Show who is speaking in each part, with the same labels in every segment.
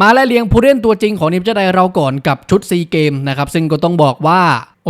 Speaker 1: มาและเลียงผู้เล่นตัวจริงของทีมชาติไทยเราก่อนกับชุดซีเกมนะครับซึ่งก็ต้องบอกว่า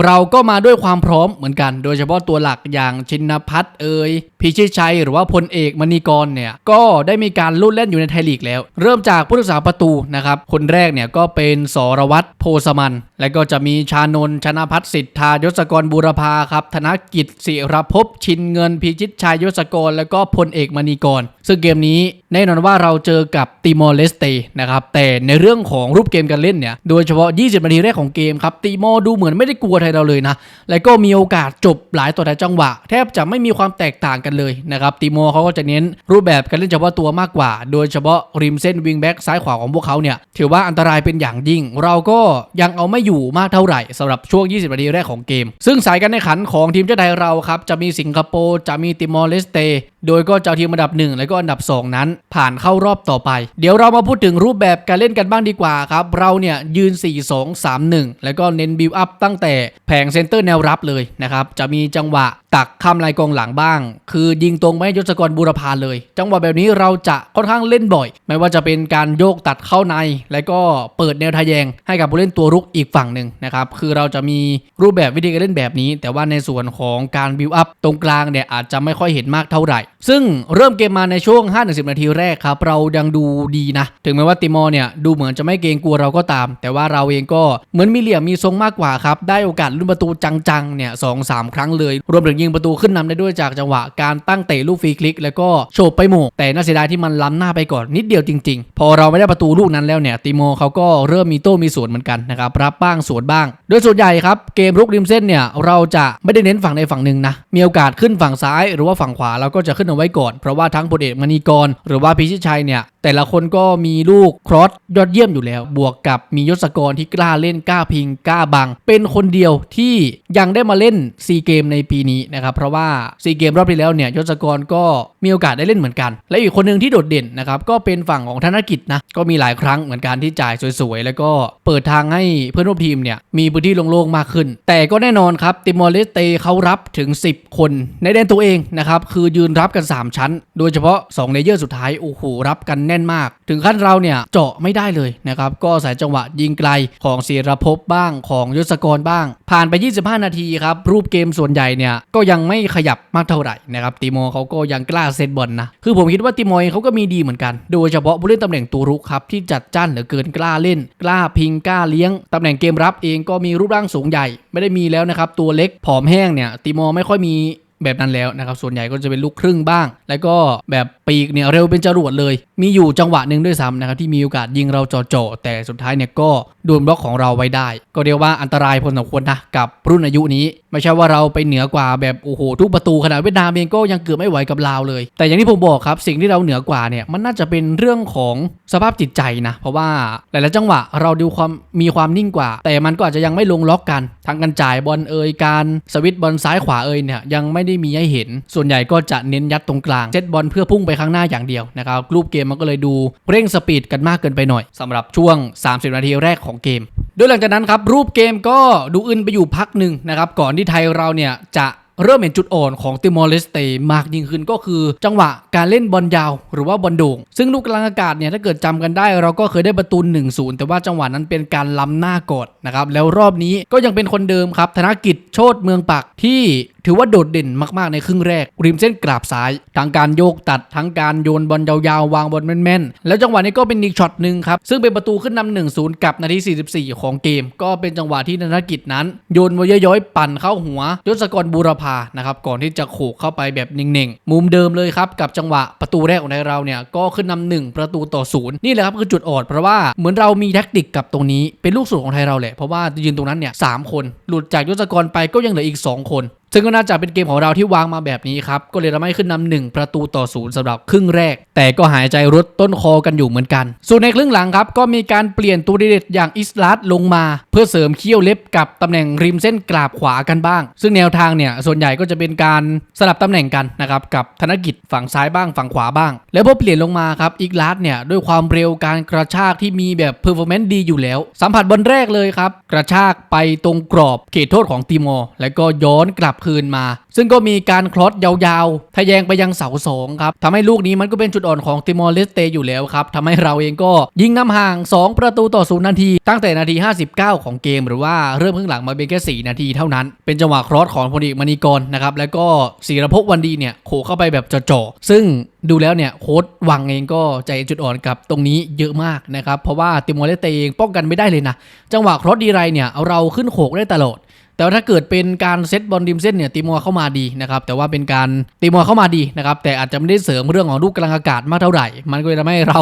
Speaker 1: เราก็มาด้วยความพร้อมเหมือนกัน โดยเฉพาะตัวหลักอย่างชินพัฒน์เอ่ยพิชิตชัยหรือว่าพลเอกมณีกรเนี่ยก็ได้มีการลุ้นเล่นอยู่ในไทยลีกแล้ว เริ่มจากผู้รักษาประตูนะครับคนแรกเนี่ยก็เป็นสรวัตรโพสมัน และก็จะมีชานนชนะพัฒน์สิทธายศกรบูรพาครับธนกิจศิรภพชินเงินพิชิตชัยยศกร แล้วก็พลเอกมณีกร ซึ่งเกมนี้แน่นอนว่าเราเจอกับติมอร์เลสเตนะครับแต่ในเรื่องของรูปเกมการเล่นเนี่ยโดยเฉพาะ 20 นาทีแรกของเกมครับติมอร์ดูเหมือนไม่ได้กลัวไทยเราเลยนะ แล้วก็มีโอกาสจบหลายต่อหลายจังหวะ แทบจะไม่มีความแตกต่างกันเลยนะครับติโมเขาก็จะเน้นรูปแบบการเล่นเฉพาะตัวมากกว่า โดยเฉพาะริมเส้นวิงแบ็กซ้ายขวาของพวกเขาเนี่ยถือว่าอันตรายเป็นอย่างยิ่ง เราก็ยังเอาไม่อยู่มากเท่าไหร่สำหรับช่วง 20 นาทีแรกของเกม ซึ่งสายการแข่งขันของทีมชาติไทยเราครับจะมีสิงคโปร์จะมีติมอร์เลสเตโดยก็เจะเอาทีมอันดับ 1 และก็อันดับ 2 นั้น ผ่านเข้ารอบต่อไป เดี๋ยวเรามาพูดถึงรูปแบบการเล่นกันบ้างดีกว่าครับ เราเนี่ยยืน 4 2 3 1 แล้วก็เน้นบิวอัพตั้งแต่แผงเซนเตอร์แนวรับเลยนะครับ จะมีจังหวะ ตักข้ามลายกองหลังบ้าง คือยิงตรงไม่ให้ยศกรบูรพาเลย จังหวะแบบนี้เราจะค่อนข้างเล่นบ่อย ไม่ว่าจะเป็นการโยกตัดเข้าใน แล้วก็เปิดแนวทะแยง ให้กับผู้เล่นตัวรุกอีกฝั่งหนึ่งนะครับ คือเราจะมีรูปแบบวิธีการเล่นแบบนี้ แต่ว่าในส่วนของการบิวอัพตรงกลางเนี่ยอาจจะไม่ค่อยเห็นมากเท่าไหร่ ซึ่งเริ่มเกมมาในช่วง 5-10 นาทีแรกครับ เรายังดูดีนะ ถึงแม้ว่าติมอร์เนี่ยดูเหมือนจะไม่เกรงกลัวเราก็ตาม แต่ว่าเราเองก็เหมือนมีเหลี่ยมมีทรงมากกว่าครับ ได้โอกาสลุ้นประตูจังๆ เนี่ยสองสามครั้งเลย รวมถึงยิงประตูขึ้นนำได้ด้วยจากจังหวะการตั้งเตะลูกฟรีคลิก แล้วก็โฉบไปหม่งแต่น่าเสียดายที่มันล้ำหน้าไปก่อนนิดเดียวจริง ๆ พอเราไม่ได้ประตูลูกนั้นแล้วเนี่ยติโมเขาก็เริ่มมีโต้มีสวนเหมือนกันนะครับรับบ้างสวนบ้าง โดยส่วนใหญ่ครับเกมรุกริมเส้นเนี่ยเราจะไม่ได้เน้นฝั่งใดฝั่งหนึ่งนะมีโอกาสขึ้นฝั่งซ้ายหรือว่าฝั่งขวาเราก็จะขึ้นเอาไว้ก่อน เพราะว่าทั้งพลเอกมณีกร หรือว่าพิชิตชัยเนี่ยแต่ละคนก็มีลูกครอสยอดเยี่ยมอยู่แล้ว บวกกับมียศกรที่กล้าเล่นกล้าพิงกล้าบัง เป็นคนเดียวที่ยังได้มาเล่นซีเกมในปีนี้นะครับเพราะว่าซีเกมรอบที่แล้วเนี่ยยศกรก็มีโอกาสได้เล่นเหมือนกัน และอีกคนหนึ่งที่โดดเด่นนะครับก็เป็นฝั่งของธนกิจนะก็มีหลายครั้งเหมือนกันที่จ่ายสวยๆ แล้วก็เปิดทางให้เพื่อนร่วมทีมเนี่ยมีพื้นที่โล่งๆมากขึ้น แต่ก็แน่นอนครับติมอร์เลสเตเขารับถึง 10 คนในแดนตัวเองนะครับคือยืนรับกัน 3 ชั้น โดยเฉพาะ2เลเยอร์สุดท้ายโอ้โหรับกันแน่นมาก ถึงขั้นเราเนี่ยเจาะไม่ได้เลยนะครับก็อายจังหวะยิงไกลของเสีรภพบ้างของยศกรบ้าง ผ่านไป 25 นาทีครับรูปเกมส่วนใหญ่เนี่ยก็ยังไม่ขยับมากเท่าไหร่นะครับติโมเขาก็ยังกล้าเซตบอลนะคือผมคิดว่าติโมเองเขาก็มีดีเหมือนกัน โดยเฉพาะผู้เล่นตำแหน่งตัวรุกครับที่จัดจ้านเหลือเกินกล้าเล่น กล้าพิงกล้าเลี้ยงตำแหน่งเกมรับเองก็มีรูปร่างสูงใหญ่ ไม่ได้มีแล้วนะครับตัวเล็กผอมแห้งเนี่ยติโมไม่ค่อยมีแบบนั้นแล้วนะครับ ส่วนใหญ่ก็จะเป็นลูกครึ่งบ้าง แล้วก็แบบปีกเนี่ยเร็วเป็นจรวดเลย มีอยู่จังหวะหนึ่งด้วยซ้ำนะครับที่มีโอกาสยิงเราจ่อๆแต่สุดท้ายเนี่ยก็โดนบล็อกของเราไว้ได้ ก็เรียกว่าอันตรายพอสมควรนะกับรุ่นอายุนี้ ไม่ใช่ว่าเราไปเหนือกว่าแบบโอ้โหทุกประตูขนาดเวียดนามเองก็ยังเกือบไม่ไหวกับลาวเลย แต่อย่างที่ผมบอกครับสิ่งที่เราเหนือกว่าเนี่ยมันน่าจะเป็นเรื่องของสภาพจิตใจนะ เพราะว่าหลายๆจังหวะเราดูความมีความนิ่งกว่า แต่มันก็อาจจะยังไม่ลงล็อกกันทั้งการจ่ายบอลเอ่ยการสวิตบอลซ้ายขวาเอ่ยเนี่ยยังไม่ได้มีให้เห็น ส่วนใหญ่ก็จะเน้นยัดตรงกลางเซตบอลเพื่อพุ่งไปข้างหน้าอย่างเดียวนะครับรูปเกมมันก็เลยดูเร่งสปีดกันมากเกินไปหน่อยสำหรับช่วง 30 นาทีแรกของเกม โดยหลังจากนั้นครับรูปเกมก็ดูอึนไปอยู่พักหนึ่งนะครับก่อนที่ไทยเราเนี่ยจะเริ่มเห็นจุดอ่อนของติมอร์เลสเตมากยิ่งขึ้นก็คือ จังหวะการเล่นบอลยาวหรือว่าบอลโด่ง ซึ่งลูกกลางอากาศเนี่ยถ้าเกิดจำกันได้ เราก็เคยได้ประตู 1-0 แต่ว่าจังหวะนั้นเป็นการล้าหน้ากดนะครับแล้วรอบนี้ก็ยังเป็นคนเดิมครับธนกิจโชตเมืองปักที่ ถือว่าโดดเด่นมากๆในครึ่งแรก ริมเส้นกราบซ้าย ทั้งการโยกตัด ทั้งการโยนบอลยาวๆ วางบอลแม่นๆ แล้วจังหวะนี้ก็เป็นอีกช็อตหนึ่งครับ ซึ่งเป็นประตูขึ้นนำหนึ่งศูนย์กับนาที 44 ของเกม ก็เป็นจังหวะที่ธนกิจนั้น โยนมาย้อยๆปั่นเข้าหัวยศกรบูรพานะครับก่อนที่จะโขกเข้าไปแบบเน่งๆ มุมเดิมเลยครับกับจังหวะประตูแรกของไทยเราเนี่ยก็ขึ้นนำหนึ่งประตูต่อศูนย์นี่แหละครับคือจุดอ่อนเพราะว่าเหมือนเรามีแท็กติกกับตรงนี้เป็นลูกสูตรของไทยเราแหละเพราะว่ายืนตรงนั้นเนี่ยสามคนหลุดจากยศกรไปก็ยังเหลืออีกสองคน ซึ่งก็น่าจะเป็นเกมของเราที่วางมาแบบนี้ครับ ก็เลยทำให้ขึ้นนำหนึ่งประตูต่อศูนย์สำหรับครึ่งแรก แต่ก็หายใจรุดต้นคอกันอยู่เหมือนกัน ส่วนในครึ่งหลังครับ ก็มีการเปลี่ยนตัวเด็ดอย่างอิสลัดลงมา เพื่อเสริมเขี้ยวเล็บกับตำแหน่งริมเส้นกราบขวากันบ้าง ซึ่งแนวทางเนี่ยส่วนใหญ่ก็จะเป็นการสลับตำแหน่งกันนะครับกับธนกิจฝั่งซ้ายบ้างฝั่งขวาบ้าง แล้วพอเปลี่ยนลงมาครับอิกลัดเนี่ยด้วยความเร็วการกระชากที่มีแบบเพอร์ฟอร์แมนซ์ดีอยู่แล้ว สัมผัสบอลแรกเลยครับกระชากไปตรงกรอบเขตโทษของติมอร์แล้วก็ย้อนกลับคืนมา ซึ่งก็มีการคลอสยาวๆทะแยงไปยังเสาสองครับทำให้ลูกนี้มันก็เป็นจุดอ่อนของติมอร์เลสเตอยู่แล้วครับทำให้เราเองก็ยิงนำห่าง 2 ประตูต่อศูนย์นาที ตั้งแต่นาที 59 ของเกม หรือว่าเริ่มครึ่งหลังมาเป็นแค่ 4 นาทีเท่านั้น เป็นจังหวะครอสของพลเอกมณีกรนะครับแล้วก็ศิรภพวันดีเนี่ยโขเข้าไปแบบจ่อๆซึ่งดูแล้วเนี่ยโค้ดวังเองก็ใจจุดอ่อนกับตรงนี้เยอะมากนะครับเพราะว่าติมอร์เลสเตเองป้องกันไม่ได้เลยนะจังหวะครอสดีไรเนี่ยเราขึ้นโขกได้ตลอด แต่ว่าถ้าเกิดเป็นการเซตบอลริมเส้นเนี่ยติมัวเข้ามาดีนะครับแต่ว่าเป็นการติมัวเข้ามาดีนะครับแต่อาจจะไม่ได้เสริมเรื่องของลูกกลางอากาศมากเท่าไหร่ มันก็เลยทำให้เรา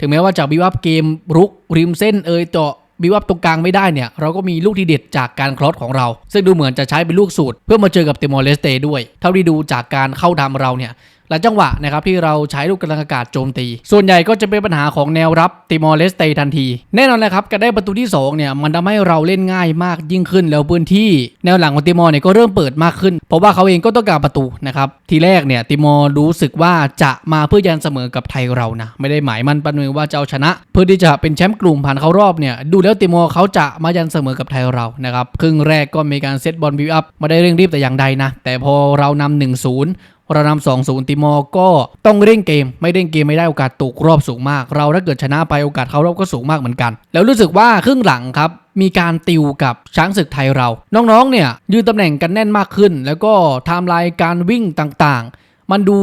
Speaker 1: ถึงแม้ว่าจะบิวับเกมรุกริมเส้นเอยเจาะบิวับตรงกลางไม่ได้เนี่ยเราก็มีลูกที่เด็ดจากการคลอสของเรา ซึ่งดูเหมือนจะใช้เป็นลูกสูตร เพื่อมาเจอกับติมอร์เลสเตด้วย เท่าที่ดูจากการเข้าทำเราเนี่ย หลายจังหวะนะครับที่เราใช้ลูกกำลังอากาศโจมตี ส่วนใหญ่ก็จะเป็นปัญหาของแนวรับติมอร์เลสเตทันที แน่นอนเลยครับการได้ประตูที่2เนี่ยมันทำให้เราเล่นง่ายมากยิ่งขึ้นแล้วพื้นที่แนวหลังของติมอร์เนี่ยก็เริ่มเปิดมากขึ้น เพราะว่าเขาเองก็ต้องการประตูนะครับทีแรกเนี่ยติมอร์รู้สึกว่าจะมาเพื่อยันเสมอกับไทยเรานะไม่ได้หมายมันปันมือว่าจะเอาชนะ เพื่อที่จะเป็นแชมป์กลุ่มผ่านเข้ารอบเนี่ยดูแล้วติมอร์เขาจะมายันเสมอกับไทยเรานะครับครึ่งแรกก็มีการเซตบอลบิวอัพมาได้เร่งรีบแต่อย่างใดนะแต่พอเรานำ1-0 เรานำ2 0ติมอร์ก็ต้องเร่งเกม ไม่เร่งเกมไม่ได้โอกาสตกรอบสูงมาก เราถ้าเกิดชนะไปโอกาสเข้ารอบก็สูงมากเหมือนกัน แล้วรู้สึกว่าครึ่งหลังครับมีการติวกับช้างศึกไทยเรา น้องๆเนี่ยยืนตำแหน่งกันแน่นมากขึ้น แล้วก็ไทม์ไลน์การวิ่งต่างๆ มันดู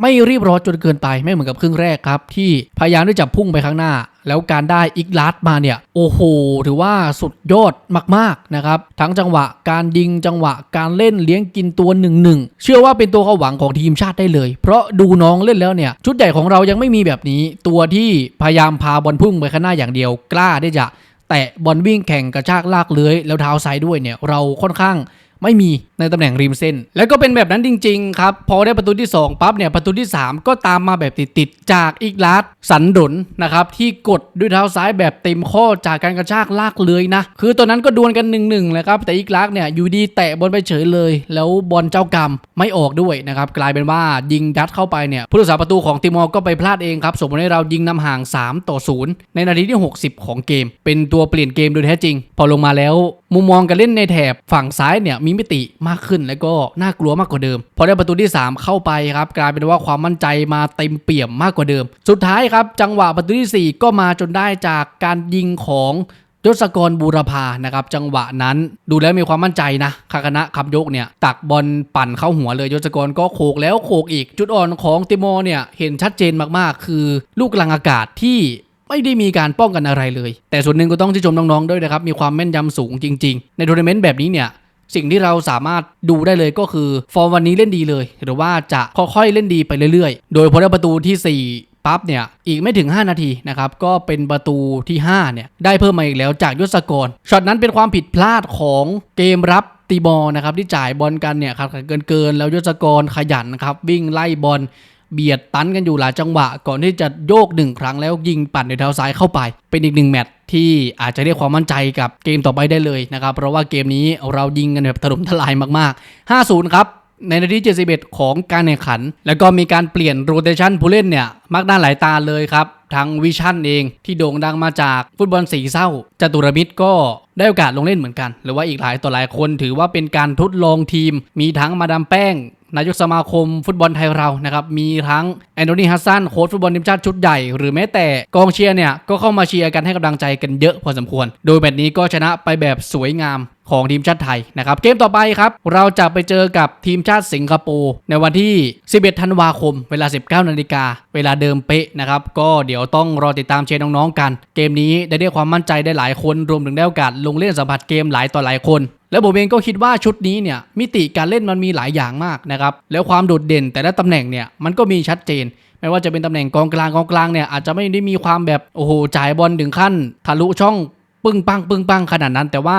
Speaker 1: ไม่รีบร้อนจนเกินไปไม่เหมือนกับครึ่งแรกครับที่พยายามที่จะพุ่งไปข้างหน้า แล้วการได้อีกลัดมาเนี่ยโอ้โหถือว่าสุดยอดมากๆนะครับทั้งจังหวะการยิงจังหวะการเล่นเลี้ยงกินตัวหนึ่งหนึ่งเชื่อว่าเป็นตัวเขาหวังของทีมชาติได้เลย เพราะดูน้องเล่นแล้วเนี่ยชุดใหญ่ของเรายังไม่มีแบบนี้ ตัวที่พยายามพาบอลพุ่งไปข้างหน้าอย่างเดียว กล้าที่จะแตะบอลวิ่งแข่งกระชากลากเลื้อยแล้วเท้าซ้ายด้วยเนี่ยเราค่อนข้าง ไม่มีในตำแหน่งริมเส้น แล้วก็เป็นแบบนั้นจริง ๆ ครับ พอได้ประตูที่ 2 ปั๊บเนี่ยประตูที่ 3 ก็ตามมาแบบติดๆจากอีกลัดสันดนนะครับ ที่กดด้วยเท้าซ้ายแบบเต็มข้อจากการกระชากลากเลยนะ คือตอนนั้นก็ดวลกัน1นึึ่งเลยครับแต่อีกลักเนี่ยอยู่ดีแตะบอลไปเฉยเลย แล้วบอลเจ้ากรรมไม่ออกด้วยนะครับกลายเป็นว่ายิงยัดเข้าไปเนี่ยผู้รักษาประตูของติมอร์ก็ไปพลาดเองครับส่งผลให้เรายิงนำห่าง 3 ต่อ 0 ในนาทีที่ 60 ของเกม เป็นตัวเปลี่ยนเกมโดยแท้จริง พอลงมาแล้ว มุมมองการเล่นในแถบฝั่งซ้ายเนี่ยมมิติมากขึ้นแล้วก็น่ากลัวมากกว่าเดิม พอได้ประตูที่ 3 เข้าไปครับกลายเป็นว่าความมั่นใจมาเต็มเปี่ยมมากกว่าเดิม สุดท้ายครับจังหวะประตูที่ 4 ก็มาจนได้จากการยิงของยศกรบูรพานะครับจังหวะนั้นดูแล้วมีความมั่นใจนะคาคณะขับยกเนี่ยตักบอลปั่นเข้าหัวเลยยศกรก็โขกแล้วโขกอีก จุดอ่อนของติมอร์เนี่ยเห็นชัดเจนมากๆ คือลูกกลางอากาศที่ไม่ได้มีการป้องกันอะไรเลย แต่ส่วนหนึ่งก็ต้องชื่นชมน้องๆด้วยนะครับมีความแม่นยำสูงจริง ๆ ในทัวร์นาเมนต์แบบนี้เนี่ย สิ่งที่เราสามารถดูได้เลยก็คือ ฟอร์มวันนี้เล่นดีเลย หรือว่าจะค่อยๆเล่นดีไปเรื่อยๆ โดยพอได้ประตูทีสี่ 4ปั๊บเนี่ยอีกไม่ถึง 5 นาทีนะครับก็เป็นประตูที่5เนี่ยได้เพิ่มมาอีกแล้วจากยศกรช็อตนั้นเป็นความผิดพลาดของเกมรับตีบอลนะครับที่จ่ายบอลกันเนี่ยขัดขันเกินๆแล้วยศกรขยันนะครับวิ่งไล่บอล เบียดตันกันอยู่หลายจังหวะ ก่อนที่จะโยกหนึ่งครั้งแล้วยิงปั่นด้วยเท้าซ้ายเข้าไป เป็นอีกหนึ่งแมตช์ที่อาจจะเรียกความมั่นใจกับเกมต่อไปได้เลยนะครับ เพราะว่าเกมนี้เรายิงกันแบบถล่มทลายมากๆ 5-0 ครับในนาที71 ของการแข่งขัน แล้วก็มีการเปลี่ยนโรเตชันผู้เล่นเนี่ยมักหน้านหลายตาเลยครับ ทั้งวิชั่นเองที่โด่งดังมาจากฟุตบอลสีเศร้าจตุรมิตรก็ได้โอกาสลงเล่นเหมือนกัน หรือว่าอีกหลายต่อหลายคนถือว่าเป็นการทดลองทีม มีทั้งมาดามแป้ง นายกสมาคมฟุตบอลไทยเรานะครับมีทั้งแอนโทนีฮัสซันโค้ชฟุตบอลทีมชาติชุดใหญ่ หรือแม้แต่กองเชียร์เนี่ยก็เข้ามาเชียร์กันให้กำลังใจกันเยอะพอสมควร โดยแบบนี้ก็ชนะไปแบบสวยงามของทีมชาติไทยนะครับเกมต่อไปครับ เราจะไปเจอกับทีมชาติสิงคโปร์ในวันที่ 11 ธันวาคม เวลา 19 นาฬิกา เวลาเดิมเป๊ะนะครับ ก็เดี๋ยวต้องรอติดตามเชียร์น้องๆกัน เกมนี้ได้เรียกความมั่นใจได้หลายคน รวมถึงได้โอกาสลงเล่นสัมผัสเกมหลายต่อหลายคน แล้วผมเองก็คิดว่าชุดนี้เนี่ยมิติการเล่นมันมีหลายอย่างมากนะครับแล้วความโดดเด่นแต่ละตำแหน่งเนี่ยมันก็มีชัดเจน ไม่ว่าจะเป็นตำแหน่งกองกลางกองกลางเนี่ยอาจจะไม่ได้มีความแบบโอ้โหจ่ายบอลถึงขั้น ทะลุช่องปึ้งปังปึ้งปังขนาดนั้น แต่ว่า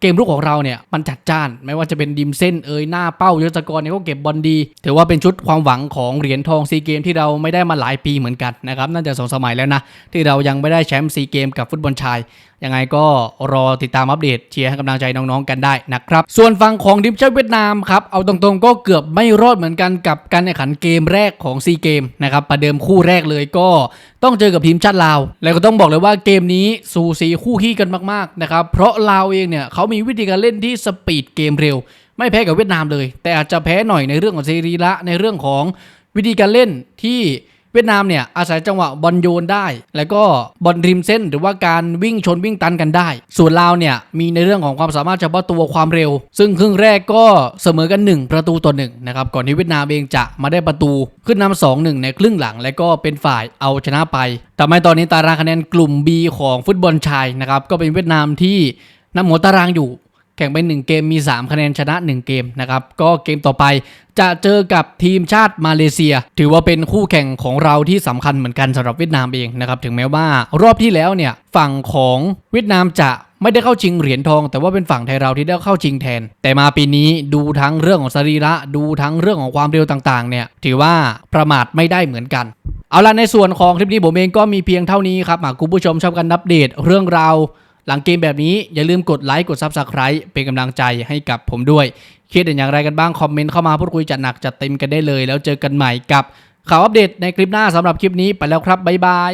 Speaker 1: เกมรุกของเราเนี่ยมันจัดจ้าน ไม่ว่าจะเป็นดิมเส้นเอยหน้าเป้ายศกรเนี่ยก็เก็บบอลดี ถือว่าเป็นชุดความหวังของเหรียญทองซีเกมที่เราไม่ได้มาหลายปีเหมือนกันนะครับน่าจะสองสมัยแล้วนะที่เรายังไม่ได้แชมป์ซีเกมกับฟุตบอลชายยังไงก็รอติดตามอัปเดตเชียร์ให้กำลังใจน้องๆกันได้นะครับ ส่วนฝั่งของทีมชาติเวียดนามครับ เอาตรงๆก็เกือบไม่รอดเหมือนกันกับการแข่งขันเกมแรกของซีเกมนะครับ ประเดิมคู่แรกเลยก็ต้องเจอกับทีมชาติลาว แล้วก็ต้องบอกเลยว่าเกมนี้สูสีคู่ขี้กันมากๆนะครับ เพราะลาวเองเนี่ยเขามีวิธีการเล่นที่สปีดเกมเร็ว ไม่แพ้กับเวียดนามเลย แต่อาจจะแพ้หน่อยในเรื่องของสรีระในเรื่องของวิธีการเล่นที่ เวียดนามเนี่ยอาศัยจังหวะบอลโยนได้ แล้วก็บอลริมเส้นหรือว่าการวิ่งชนวิ่งตันกันได้ ส่วนลาวเนี่ยมีในเรื่องของความสามารถเฉพาะตัวความเร็ว ซึ่งครึ่งแรกก็เสมอกัน 1 ประตูต่อหนึ่งนะครับก่อนที่เวียดนามเองจะมาได้ประตูขึ้นนำสองหนึ่งในครึ่งหลัง และก็เป็นฝ่ายเอาชนะไปทำให้ตอนนี้ตารางคะแนนกลุ่ม B ของฟุตบอลชายนะครับก็เป็นเวียดนามที่นำหัวตารางอยู่ แข่งไป 1 เกมมี 3 คะแนนชนะ 1 เกมนะครับ ก็เกมต่อไปจะเจอกับทีมชาติมาเลเซีย ถือว่าเป็นคู่แข่งของเราที่สำคัญเหมือนกันสำหรับเวียดนามเองนะครับ ถึงแม้ว่ารอบที่แล้วเนี่ยฝั่งของเวียดนามจะไม่ได้เข้าชิงเหรียญทอง แต่ว่าเป็นฝั่งไทยเราที่ได้เข้าชิงแทน แต่มาปีนี้ดูทั้งเรื่องของสรีระ ดูทั้งเรื่องของความเร็วต่างๆ เนี่ย ถือว่าประมาทไม่ได้เหมือนกันเอาล่ะในส่วนของคลิปนี้ผมเองก็มีเพียงเท่านี้ครับหากคุณผู้ชมชอบกันอัปเดตเรื่องราว หลังเกมแบบนี้อย่าลืมกดไลค์กด Subscribe เป็นกำลังใจให้กับผมด้วยคิดเห็นอย่างไรกันบ้าง คอมเมนต์เข้ามาพูดคุยจัดหนักจัดเต็มกันได้เลย แล้วเจอกันใหม่กับข่าวอัปเดตในคลิปหน้าสำหรับคลิปนี้ไปแล้วครับบ๊ายบาย